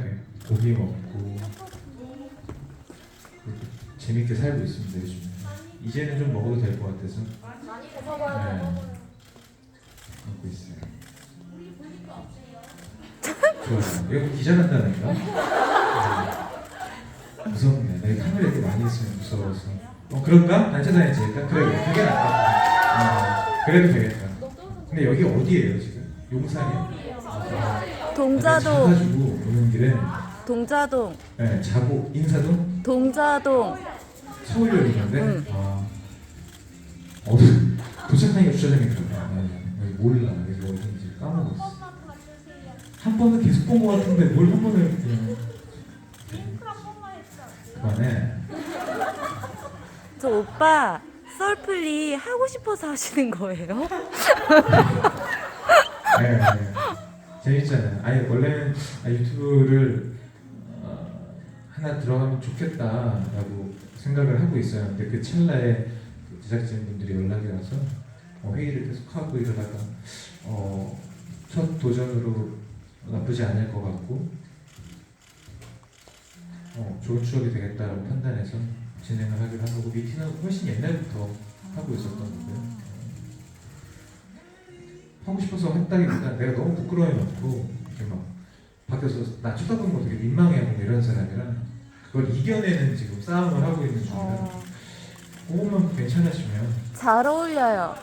생각해. 고기 먹고 재밌게 살고 있습니다 요즘에. 이제는 좀 먹어도 될 것 같아서 네. 먹고 있어요. 좋아요. 이거 기자 간다니까. 네. 무섭네. 내 카메라 이렇게 많이 있으면 무서워서. 어 그럴까? 단체 사진 찍을까? 그래 그게 낫다. 어, 그래도 되겠다. 근데 여기 어디예요 지금? 용산이요? 동자동, 가지고 오는 길에 동자동, 네, 자고 인사동 동자동. 서울역 있는데 응. 아 어디 도착하니까 주차장에 있더라. 네, 몰라. 그래서 어딘지 까먹었어. 한 번은 계속 본 것 같은데 뭘 한 번을 그냥 그만해. 저 오빠 썰플리 하고 싶어서 하시는 거예요? 네, 네. 재밌잖아요. 아니 원래는 아, 유튜브를 어, 하나 들어가면 좋겠다라고 생각을 하고 있어요. 근데 그 찰나에 그 제작진분들이 연락이 와서 어, 회의를 계속 하고 이러다가 어, 첫 도전으로 나쁘지 않을 것 같고 어, 좋은 추억이 되겠다라고 판단해서 진행을 하기로 한 거고 미티는 훨씬 옛날부터 하고 있었던 거고요. 하고 싶어서 했다기보다 내가 너무 부끄러워해놓고 이렇게 막 밖에서 나 쳐다보는 거 되게 민망해하고 이런 사람이라 그걸 이겨내는 지금 싸움을 하고 있는 중이라 어, 그것만 괜찮으시면 잘 어울려요.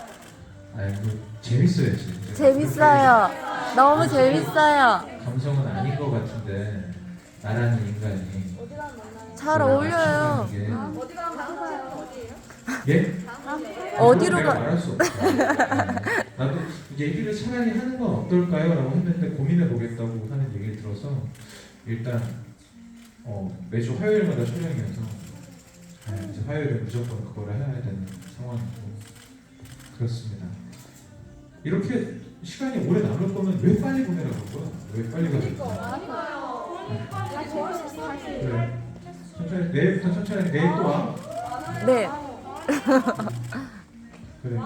아니 그 재밌어요 진짜 재밌어요. 너무 재밌어요. 감성은 아닌 것 같은데 나라는 인간이 잘 그걸 어울려요. 맞추는 게- 어디 가면 가요? 어디예요? 예? 어디로 가? 말할 수 없어. 얘기를 차라리 하는 건 어떨까요?라고 했는데 고민해 보겠다고 하는 얘기를 들어서 일단 어, 매주 화요일마다 촬영이어서 네, 이제 화요일에 무조건 그거를 해야 되는 상황이고 그렇습니다. 이렇게 시간이 오래 남을 거면 왜 빨리 보내라고 할 거야? 왜 빨리 다시. 그래. 천천히 내일부터 천천히 내일 또 와. 네. 그래.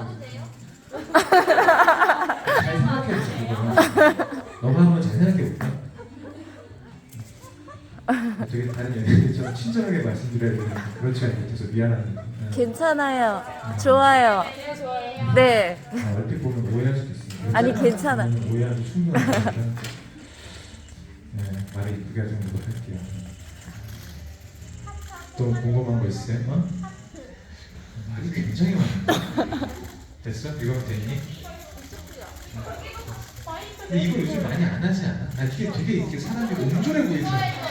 잘 생각해 주고 너가 한번 잘 생각해 볼까? 되게 다른 연예인처럼 친절하게 말씀드려야 되는데 그렇지 못해서 미안합니다. 네. 괜찮아요. 좋아요. 네. 아, 얼핏 보면 오해할 수도 있습니다. 아니, 괜찮아. 오해하기 충분하니까 네, 말을 이쁘게 하는 걸로 할게요. 또 궁금한 거 있어요? 어? 말이 굉장히 많아. 됐어? 이거면 됐니? 근데 이거 요즘 많이 안 하지 않아? 나 이게 되게 이렇게 사람이 온졸해 보이잖아.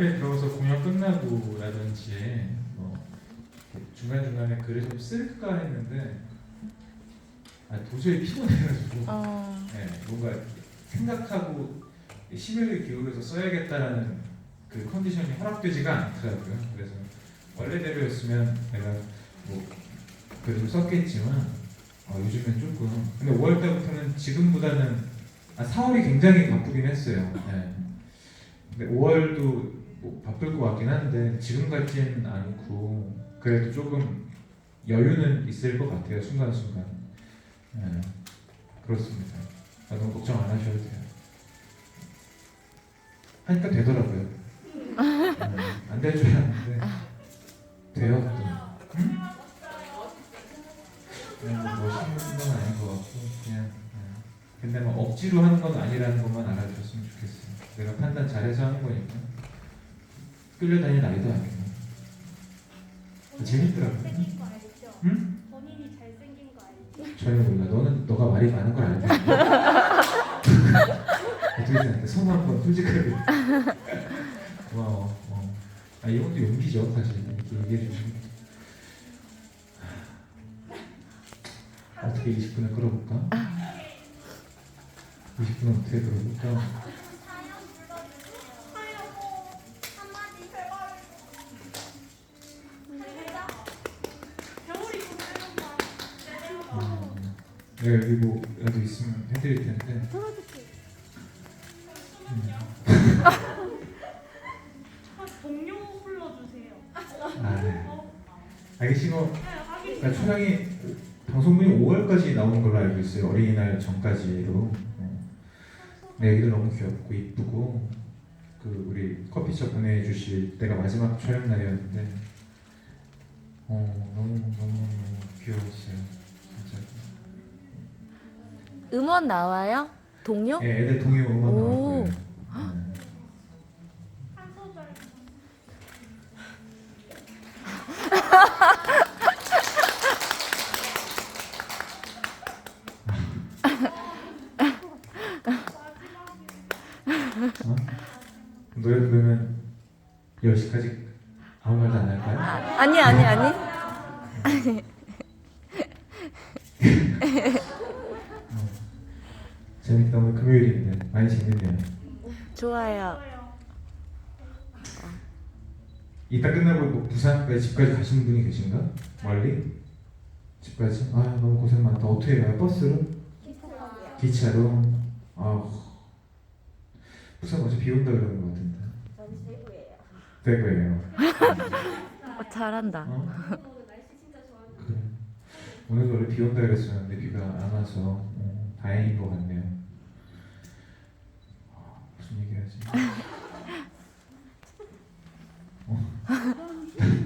카페에 들어가서 공연 끝나고라든지 뭐 중간 중간에 글을 좀 쓸까 했는데 아 도저히 피곤해가지고 어, 네, 뭔가 생각하고 심혈을 기울여서 써야겠다라는 그 컨디션이 허락되지가 않더라고요. 그래서 원래대로였으면 내가 뭐 그래도 썼겠지만 어, 요즘엔 조금 근데 5월 달부터는 지금보다는 아 4월이 굉장히 바쁘긴 했어요. 네. 근데 5월도 뭐 바쁠 것 같긴 한데 지금 같진 않고 그래도 조금 여유는 있을 것 같아요 순간순간. 네. 그렇습니다. 아, 너무 걱정 안 하셔도 돼요. 하니까 되더라고요. 네, 안될 줄 알았는데 돼요 또. 응? 그냥 뭐 멋있는 건 같고 그냥 어. 근데 뭐 억지로 하는 건 아니라는 것만 알아줬으면 좋겠어. 내가 판단 잘해서 하는 거니까 끌려다니는 아이도 아니고 재밌더라고요. 잘생긴 거 알죠? 응? 본인이 잘생긴 거 알죠? 전혀 몰라. 너는 너가 말이 많은 걸 알고 있는 어떻게 생각해? 선우 한번 솔직하게. 고마워. 어. 아 이 것도 용기죠 사실 이렇게 얘기해 주시면. 어떻게 20분을 끌어볼까? 20분은 어떻게 끌어볼까? 네, 여기 뭐라도 있으면 해드릴 텐데. 음. 동료 불러주세요. 아, 네. 알겠시고 그러니까 촬영이 방송분이 5월까지 나오는 걸로 알고 있어요. 어린이날 전까지로. 어. 네, 애기들 너무 귀엽고 이쁘고 그 우리 커피숍 보내주실 때가 마지막 촬영 날이었는데 어 너무 너무 너무 귀여웠어요. 음원 나와요? 동요? 예, 애들 동요 음악 나올 오. 거예요. 네. 한 소절. 어? 노래 부르면 10시까지 아무 말도 안 할까요? 아, 아니 아니 아니. 재밌다 오늘 금요일인데 많이 재밌네요. 좋아요. 저요. 이따 끝나고 뭐 부산까지 집까지 가시는 분이 계신가? 멀리? 집까지? 아 너무 고생 많다. 어떻게 가요? 버스로? 기차로? 아 부산 어제 비 온다 그러는 것 같은데. 전 대구예요. 대구예요. 어, 잘한다. 어? 그래. 오늘도 원래 비 온다 그랬었는데 비가 안 와서 어, 다행인 것 같네요. 아, 무슨 얘기하지?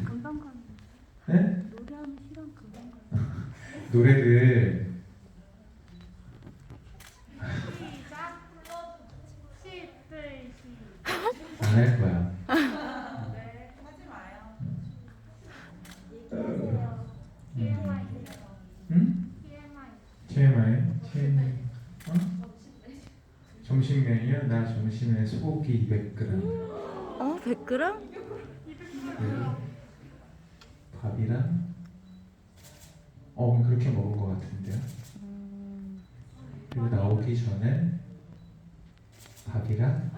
금방 가는. 네? 노래하면 시간 금방 가는. 노래를 시작. 시들 시. 안 할 거야. 네. 하지 마요. 얘기하세요. TMI. 응? TMI. TMI? TMI? 어? 점심 메뉴? 나 점심에 소고기 200g 어 100g? 그리고 밥이랑 어 그렇게 먹은 것 같은데요 음, 그리고 나오기 전에 밥이랑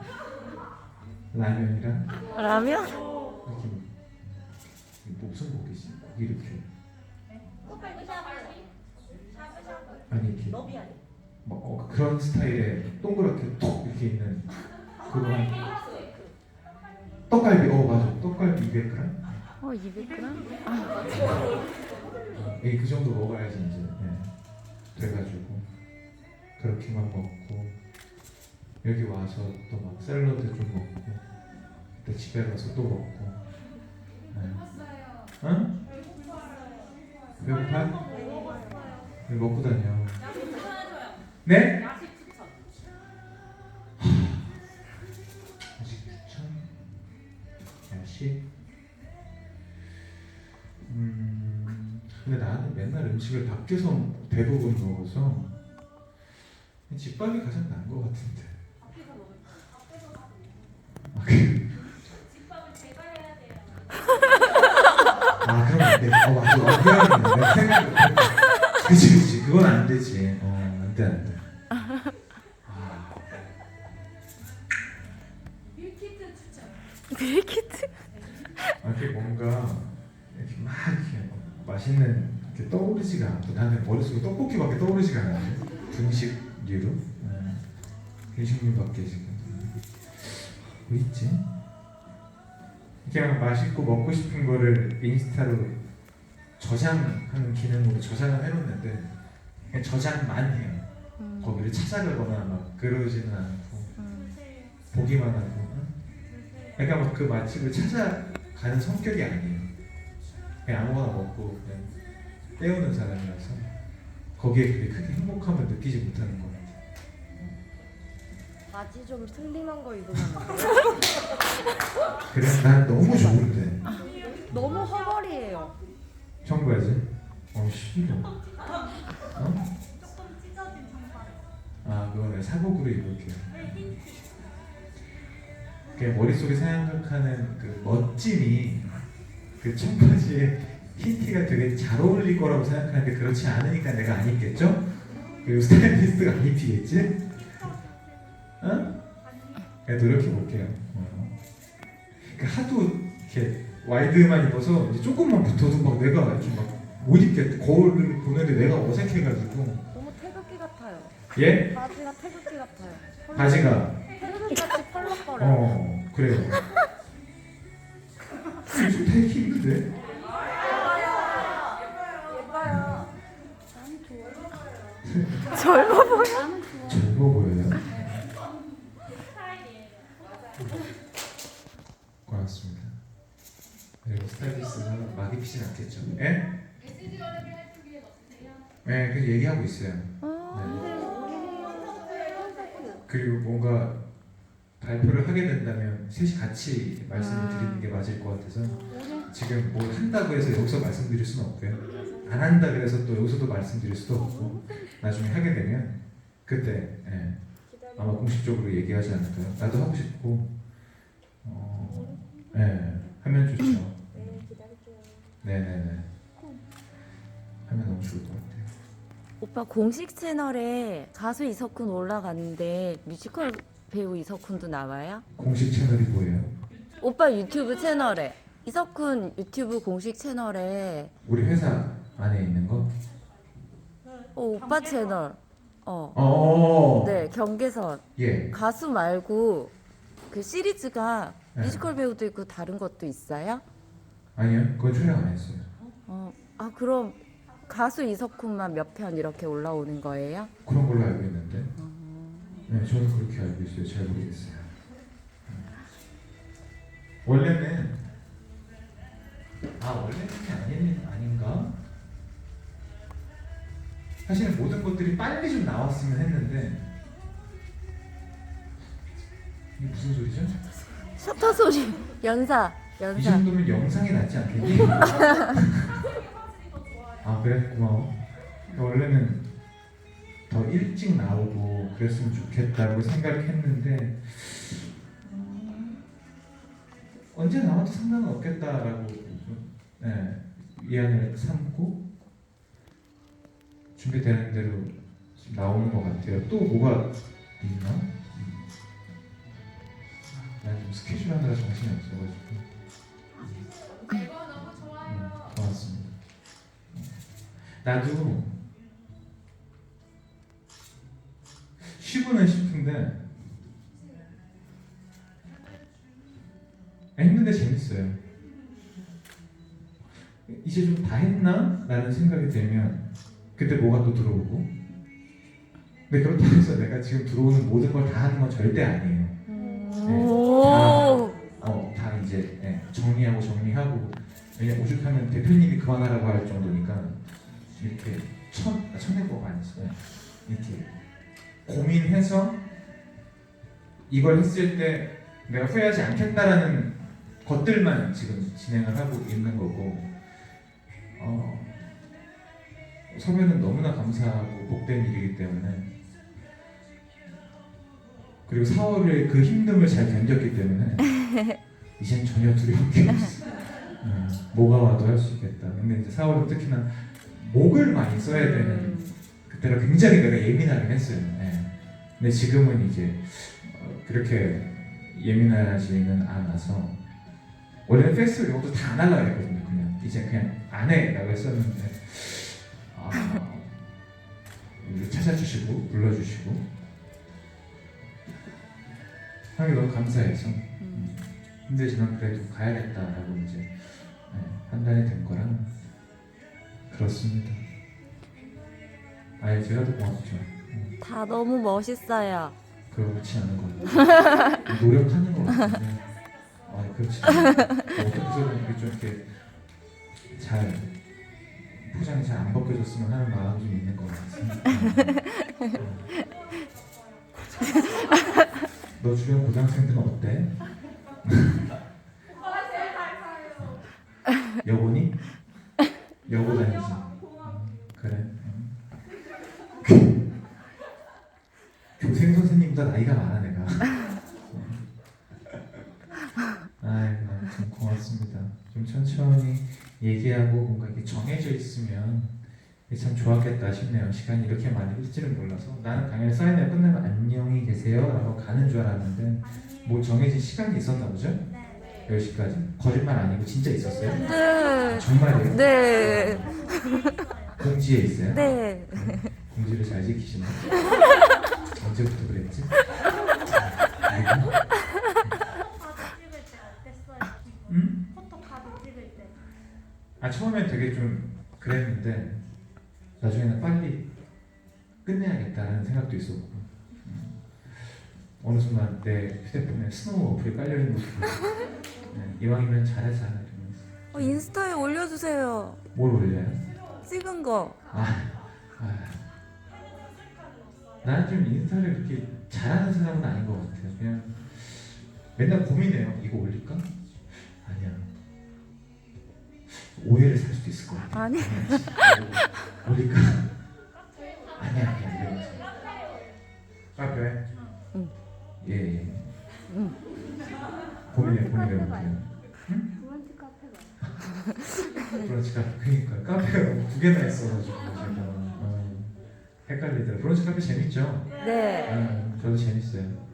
라면이랑 라면? 이렇게 먹- 이게 무슨 고기지? 고기 이렇게 아니 이렇게? 뭐, 어, 그런 스타일의 동그랗게 톡 이렇게 있는 그거 한 떡갈비 어 맞아 떡갈비 200g 어 200g? 예, 그 정도 먹어야지 이제 예, 돼가지고 그렇게만 먹고 여기 와서 또 막 샐러드 좀 먹고 또 집에 가서 또 먹고 예. 응? 배고파? 왜 먹고 다녀? 네? 야식 추천? 야식? 음 근데 나는 맨날 음식을 밖에서 대부분 먹어서 집밥이 가장 나은 것 같은데 아, 그- 안 돼. 어 맞아. 어, 미안해. 생각 그치 그치 그건 안 되지. 어 안 돼 안돼. 아, 밀키트? 아, 이게 뭔가 이렇게 막 이렇게 맛있는 게 떠오르지가 않고 나는 머릿속에 떡볶이밖에 떠오르지가 않는데 분식류로 음, 분식류밖에 지금 뭐 있지? 그냥 맛있고 먹고 싶은 거를 인스타로 저장하는 기능으로 저장을 해놓는데 그냥 저장만 해요 음, 거기를 찾아가거나 막 그러지는 않고 음, 보기만 하고 응? 그러니까 막 그 맛집을 찾아가는 성격이 아니에요. 그냥 아무거나 먹고 그냥 때우는 사람이라서 거기에 그렇게 크게 행복함을 느끼지 못하는 것 같아요. 바지 좀 슬림한 거 입으면 안 돼요? 그래 난 너무 좋은데 너무 허벌이에요. 청바지? 어 싫어. 어? 조금 찢어진 청바지. 아 그거 내가 사복으로 입을게요. 그 머릿속에 생각하는 그 멋짐이 그 청바지에 흰 티가 되게 잘 어울릴 거라고 생각하는데 그렇지 않으니까 내가 안 입겠죠? 그리고 스타일리스트가 안 입히겠지? 어? 노력해 볼게요. 어. 그 하도 이렇게 와이드만 입어서 이제 조금만 붙어도 막 내가 이렇게 막못 입겠 거울을 보는데 내가 어색해가지고 너무 태극기 같아요. 예? 바지가 태극기 같아요. 바지가 태극기 같이 펄럭거려 요. 어 그래요. 같이 말씀을 드리는 게 맞을 것 같아서 지금 뭘 한다고 해서 여기서 말씀드릴 수는 없고요. 안 한다 그래서 또 여기서도 말씀드릴 수도 없고 나중에 하게 되면 그때 예, 아마 공식적으로 얘기하지 않을까요? 나도 하고 싶고 어, 예, 하면 좋죠. 네, 기다릴게요. 네네네. 하면 너무 좋을 것 같아요. 오빠 공식 채널에 가수 이석훈 올라갔는데 뮤지컬 배우 이석훈도 나와요? 공식 채널이 뭐예요? 오빠 유튜브 채널에 이석훈 유튜브 공식 채널에 우리 회사 안에 있는 거? 어, 오빠 채널 어. 어. 네, 경계선. 예. 가수 말고 그 시리즈가 네. 뮤지컬 배우도 있고 다른 것도 있어요? 아니요, 그건 촬영 안 했어요. 어. 아, 그럼 가수 이석훈만 몇 편 이렇게 올라오는 거예요? 그런 걸로 알고 있는데. 네, 저는 그렇게 알고 있어요. 잘 모르겠어요. 원래는 아 원래는 아닌 아닌가? 사실은 모든 것들이 빨리 좀 나왔으면 했는데 이게 무슨 소리죠? 셔터 소리. 연사. 이 연사. 정도면 영상이 낫지 않겠니? 아 그래 고마워. 원래는 더 일찍 나오고 그랬으면 좋겠다고 생각했는데 음, 언제 나와도 상관은 없겠다라고 네, 위안을 삼고 준비되는 대로 나오는 것 같아요. 또 뭐가 있나? 음. 난좀 스케줄 하느라 정신이 없어가지고. 음, 고맙습니다. 나도 쉬고는 싶은데 했는데 재밌어요. 이제 좀 다 했나? 라는 생각이 들면 그때 뭐가 또 들어오고 근데 그렇다고 해서 내가 지금 들어오는 모든 걸 다 하는 건 절대 아니에요. 오. 어, 다 이제 예, 정리하고 정리하고 왜냐 오죽하면 대표님이 그만하라고 할 정도니까 이렇게 천 아, 천내고가 아니었어요. 이렇게 고민해서 이걸 했을 때 내가 후회하지 않겠다라는 것들만 지금 진행을 하고 있는 거고 어, 서면은 너무나 감사하고 복된 일이기 때문에 그리고 4월에 그 힘듦을 잘 견뎠기 때문에 이젠 전혀 두려울 게 없어. 음, 뭐가 와도 할 수 있겠다. 근데 이제 4월은 특히나 목을 많이 써야 되는 그때가 굉장히 내가 예민하긴 했어요. 예. 근데 지금은 이제 어, 그렇게 예민하지는 않아서 원래는 페스티벌 이것도 다 안 하려고 했거든요. 그냥 이제 그냥 안 해라고 했었는데 아, 찾아주시고 불러주시고 게 너무 감사해서 음, 힘들지만 그래도 가야겠다라고 이제 네, 판단이 된 거랑 그렇습니다. 아예 제가 더 고맙죠. 음, 다 너무 멋있어요. 그렇지 않은 것 같아요. 노력하는 것 같은데 아 그렇지 않아요. 이렇게 좀 이렇게 잘 포장이 잘 안 벗겨졌으면 하는 마음이 좀 있는 것 같아서. 너 주변 고등학생들은 어때? 여보니? 여보 다니지? 음, 그래. 음. 선생님보다 나이가 많아 내가. 아이고 참 고맙습니다. 좀 천천히 얘기하고 뭔가 이렇게 정해져 있으면 참 좋았겠다 싶네요. 시간이 이렇게 많이 흘지는 몰라서 나는 당연히 사인회 끝나면 안녕히 계세요 라고 가는 줄 알았는데 뭐 정해진 시간이 있었나 보죠? 네. 10시까지 거짓말 아니고 진짜 있었어요? 네. 정말이에요? 네. 공지에 있어요? 네. 공지를 잘 지키시네. 언제부터 그랬지? 아이고. 찍을 때 어땠어요? 음? 포토 카드 찍을 때. 아 처음엔 되게 좀 그랬는데 나중에는 빨리 끝내야겠다는 생각도 있었고 음. 어느 순간 내 휴대폰에 스노우 어플이 깔려 있는 모습을 네, 이왕이면 잘하자 이러면서 어, 인스타에 올려주세요. 뭘 올려요? 찍은 거. 아, 아. 나는 좀 인스타를 그렇게 잘하는 사람은 아닌 것 같아요. 그냥 맨날 고민해요. 이거 올릴까? 아니야. 오해를 살 수도 있을 것 같아. 아니. 올릴까? 아니야, 아니야. 이러면서. 카페? 응. 예, 예. 응. 고민해, 고민해 볼게요. 브런치 카페가. 브런치 카페 그러니까 카페가 두 개나 있어가지고 제가 어, 헷갈리더라. 브런치 카페 재밌죠? 네. 아, 저도 재밌어요.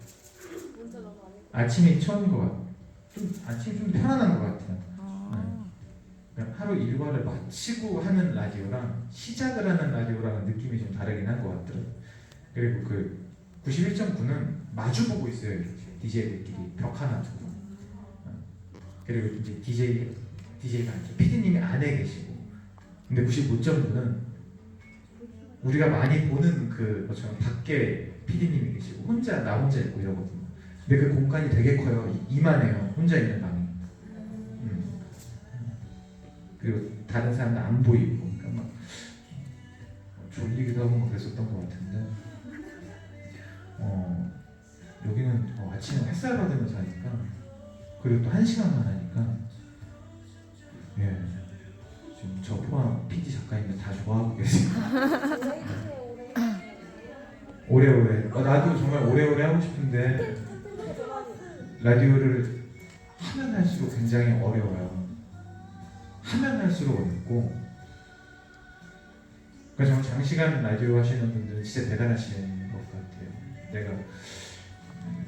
아침이 처음인 것 같아요. 좀 아침 좀 편안한 것 같아요. 아, 그냥 하루 일과를 마치고 하는 라디오랑 시작을 하는 라디오랑은 느낌이 좀 다르긴 한 것 같더라고요. 그리고 그 91.9는 마주 보고 있어요 이렇게 DJ들끼리 벽 하나 두고. 어. 그리고 이제 DJ DJ가 이렇게 PD님이 안에 계시고. 근데 95.9는 우리가 많이 보는 그 것처럼 밖에 PD님이 계시고 혼자 나 혼자 있고 이러거든요. 근데 그 공간이 되게 커요. 이- 이만해요. 혼자 있는 방이. 음. 그리고 다른 사람들 안 보이고 그러니까 막 졸리기도 하고 막 그랬었던 것 같은데 어 여기는 어, 아침에 햇살 받으면서 하니까 그리고 또 한 시간만 하니까 예 지금 저 포함 PD 작가님들 다 좋아하고 계세요. 오래오래. 어, 나도 정말 오래오래 하고 싶은데 라디오를 하면 할수록 굉장히 어려워요. 하면 할수록 어렵고. 그러니까 장시간 라디오 하시는 분들은 진짜 대단하신 것 같아요. 내가 음,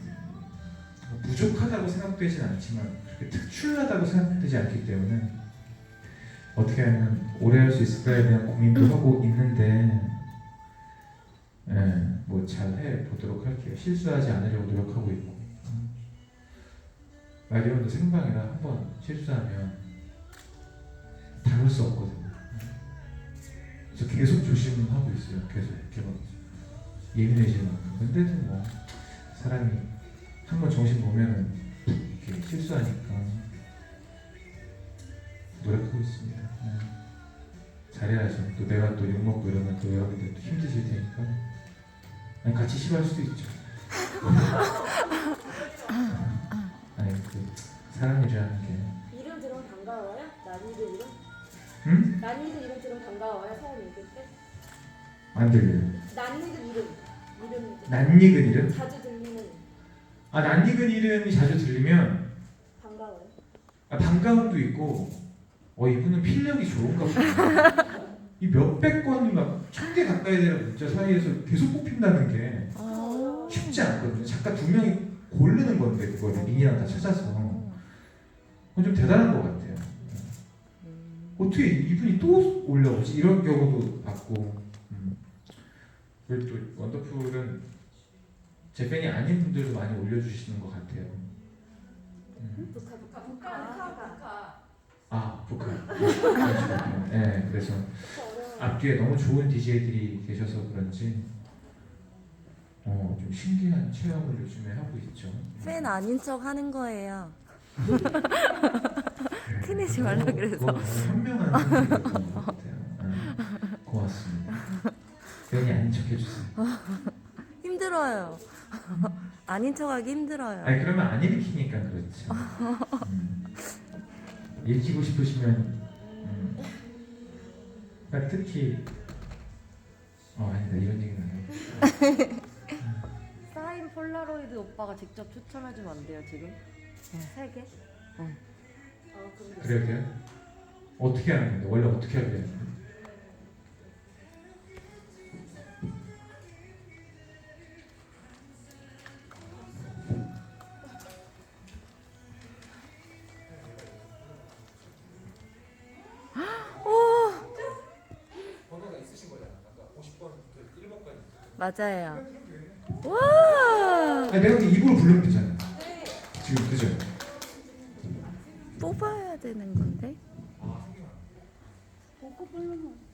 부족하다고 생각되진 않지만 그렇게 특출나다고 생각되지 않기 때문에 어떻게 하면 오래 할 수 있을까에 대한 고민도 하고 있는데 예, 뭐 잘 해 보도록 할게요 실수하지 않으려고 노력하고 있고 음. 라디오도 생방이라 한번 실수하면 다룰 수 없거든요. 그래서 계속 조심하고 있어요. 계속 이렇게 막 예민해지는 만큼. 근데도 뭐 사람이 한 번 정신 보면은 이렇게 실수하니까 노력하고 있습니다. 네. 잘해야죠. 또 내가 또 욕먹고 이러면 또 여러분들 또 힘드실 테니까 아니 같이 싫어할 수도 있죠. 아니 그 사람이라는 게 이름 들으면 반가워요? 난이도 이름? 응? 난이도 이름 들으면 반가워요? 처음 읽을 때? 안 들려요. 난이도 이름. 이름 낯익은 이름? 자주 들리는 아 낯익은 이름이 자주 들리면 반가워요. 아, 반가움도 있고 어 이분은 필력이 좋은가 보다. 이 몇백 건이 막천개 가까이 되는 문자 사이에서 계속 뽑힌다는 게 아. 쉽지 않거든요. 작가 두 명이 고르는 건데 그거를 링이랑 다 찾아서 그건 좀 대단한 것 같아요. 어떻게 이분이 또 올라오지? 이런 경우도 봤고 음. 그리고 또 원더풀은 제 팬이 아닌 분들도 많이 올려주시는 것 같아요. 음. 북카 북카 북카 북카. 아 북한. 네, 그래서. 앞뒤에 너무 좋은 DJ들이 계셔서 그런지 어, 좀 신기한 체험을 요즘에 하고 있죠. 팬 아닌 척 하는 거예요. 네, 티내지 말라 그래서. 너무 현명한 선택이었던 것 같아요. 네. 고맙습니다. 괜히 아닌 척 해주세요. 힘들어요. 아닌 척하기 힘들어요. 아니 그러면 안 일으키니까 그렇지. 음. 일으키고 싶으시면 음. 그러니까 특히 어 아니다 이런 얘기는 안 해. 사인 폴라로이드 오빠가 직접 추천해주면 안 돼요 지금? 세 개? 어, 그럼 그래야 돼요? 어떻게 하는 건데? 원래 어떻게 해야 되는데? 맞아요. 와 아니 내가 입으로 부르면 되잖아. 지금 그죠? 뽑아야 되는 건데.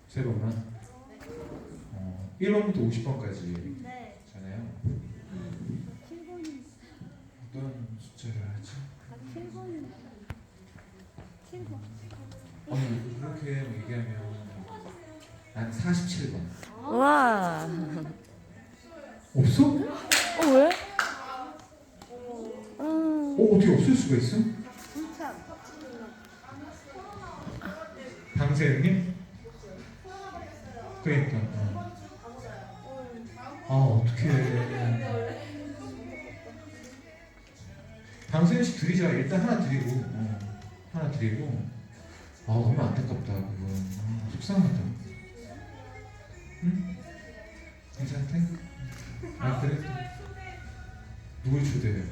세 번만. 어, 1번부터 50번까지 네. 잖아요. 어떤 숫자를 하지? 아니 그렇게 뭐 얘기하면 난 47번. 와. 없어? 어 왜? 음, 어 어떻게 없을 수가 있어? 방세형님? 그러니까. 어. 아 어떻게? 방세현 씨 드리자. 일단 하나 드리고 어. 하나 드리고. 아 너무 안타깝다 그거. 아, 속상하다. 응? 괜찮대? 아 그래? 누굴 초대해?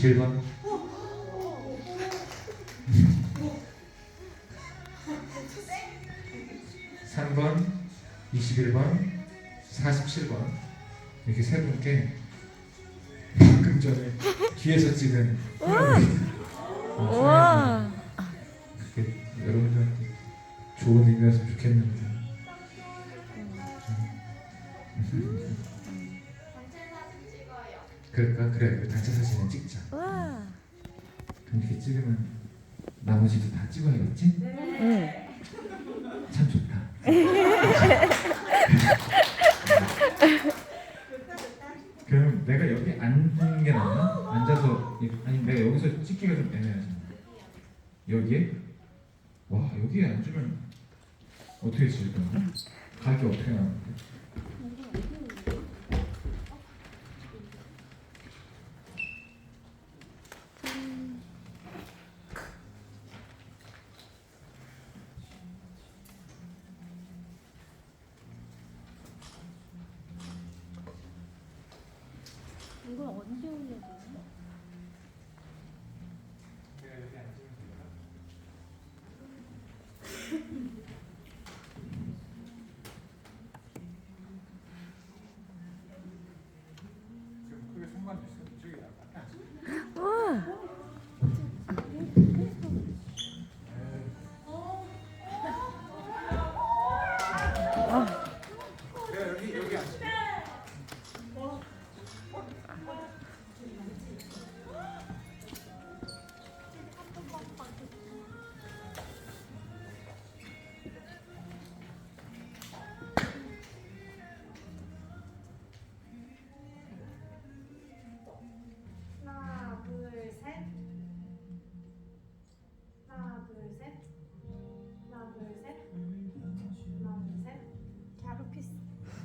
21번. 삼번 21번, 47번 이렇게 세 분께 방금 전에 뒤에서 찍은. 어, 와. 그게 여러분들한테 좋은 의미였으면 좋겠는데 그럴까? 그래 그 단체 사진을 찍자 이렇게 찍으면 나머지도 다 찍어야겠지? 응. 참 좋다 그럼 내가 여기 앉는 게 낫나? 앉아서 이- 아니 내가 여기서 찍기가 좀 애매하잖아 여기에? 와 여기에 앉으면 어떻게 찍을까? 각이 어떻게 나오는데? 이걸 언제 올려야 되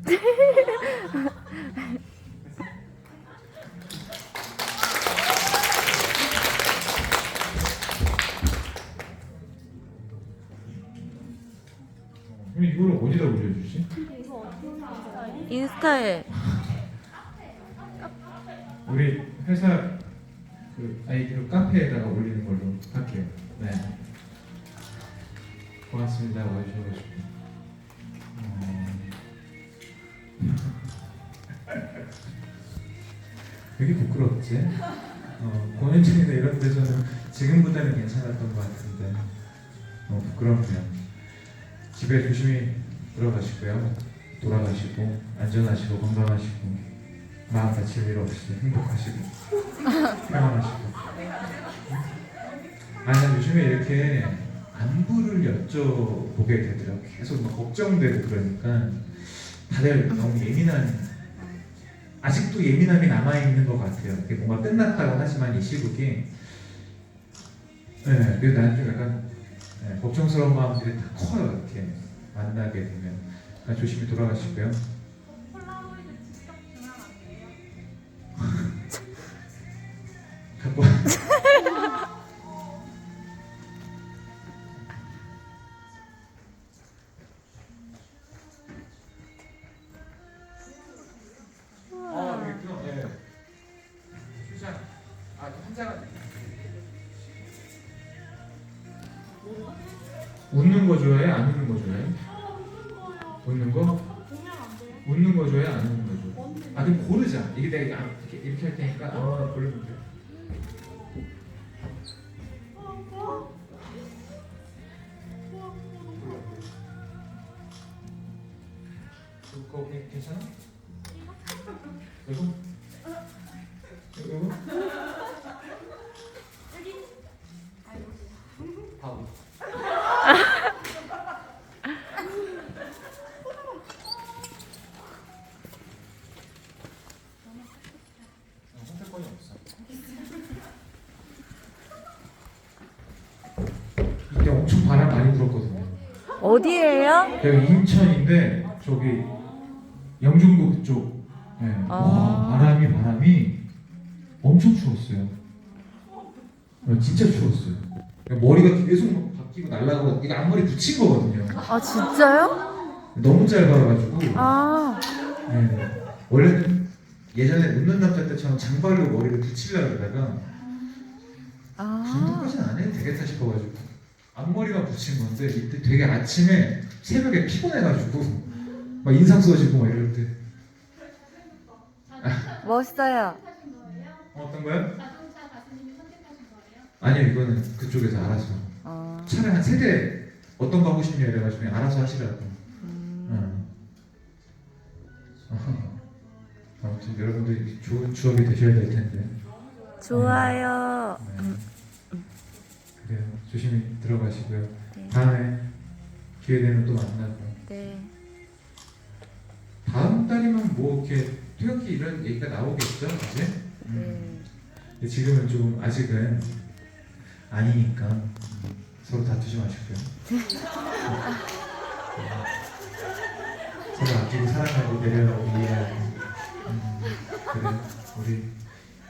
그럼 이거를 어디다 올려주지? 인스타에 우리 회사 그 아이디로 카페에다가 올리는 걸로 할게요. 네. 고맙습니다. 와주셔가지고. 되게 부끄럽지? 어, 공연장이나 이런 데서는 지금보다는 괜찮았던 것 같은데 어, 부끄럽네요. 집에 조심히 들어가시고요. 돌아가시고 안전하시고 건강하시고 마음 다칠 일 없이 행복하시고 평안하시고 아니 난 요즘에 이렇게 안부를 여쭤보게 되더라고 계속 막 걱정되고 그러니까 다들 너무 예민한 아직도 예민함이 남아있는 것 같아요. 뭔가 끝났다고 하지만 이 시국이. 네, 그래서 나는 좀 약간 네, 걱정스러운 마음들이 다 커요. 이렇게 만나게 되면. 그러니까 조심히 돌아가시고요 웃는 거 좋아해? 안 웃는 거 좋아해? 어, 웃는. 거? 웃는 거 좋아해? 안 웃는 거 좋아해? 아, 그럼 고르자. 이게 내가 이렇게, 이렇게 할 테니까 아무거 엄청 바람 많이 불었거든요. 어디예요? 여기 인천인데 저기 영종도 그쪽. 네. 아. 와 바람이 바람이 엄청 추웠어요. 어, 진짜 추웠어요. 머리가 계속 막 바뀌고 날아가고 이거 앞머리 붙인 거거든요. 아 진짜요? 너무 짧아가지고. 아 네. 원래는 예전에 웃는 남자 때처럼 장발로 머리를 붙이려고 그러다가 그 아. 정도까지는 안 해도 되겠다 싶어가지고 앞머리만 붙인 건데 이때 되게 아침에 새벽에 피곤해가지고 막 인상 써지고 막 이럴 때 멋있어요. 어떤 거요? 자동차 가수님이 선택하신 거예요? 아니요 이거는 그쪽에서 알아서 어. 차를 한 세대 어떤 거 하고 싶냐 이래가지고 그냥 알아서 하시라고 음. 응. 어허. 아무튼 여러분들 좋은 추억이 되셔야 될 텐데 좋아요. 네. 그래요 조심히 들어가시고요 네. 다음에 기회 되면 또 만나고 네. 다음 달이면 뭐 이렇게 퇴역기 이런 얘기가 나오겠죠 이제 음. 네. 근데 지금은 좀 아직은 아니니까 음, 서로 다투지 마시고요 음. 서로 아끼고 사랑하고 배려하고 이해하고 음, 그래 우리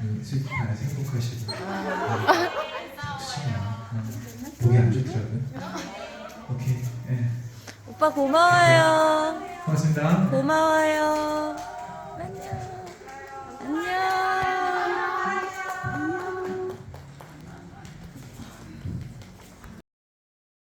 음, 스위트 하나 행복하시고 음, 목이 안 좋더라고요. 오케이. 예. 오빠 고마워요. 네. 고맙습니다. 고마워요. 안녕. 안녕.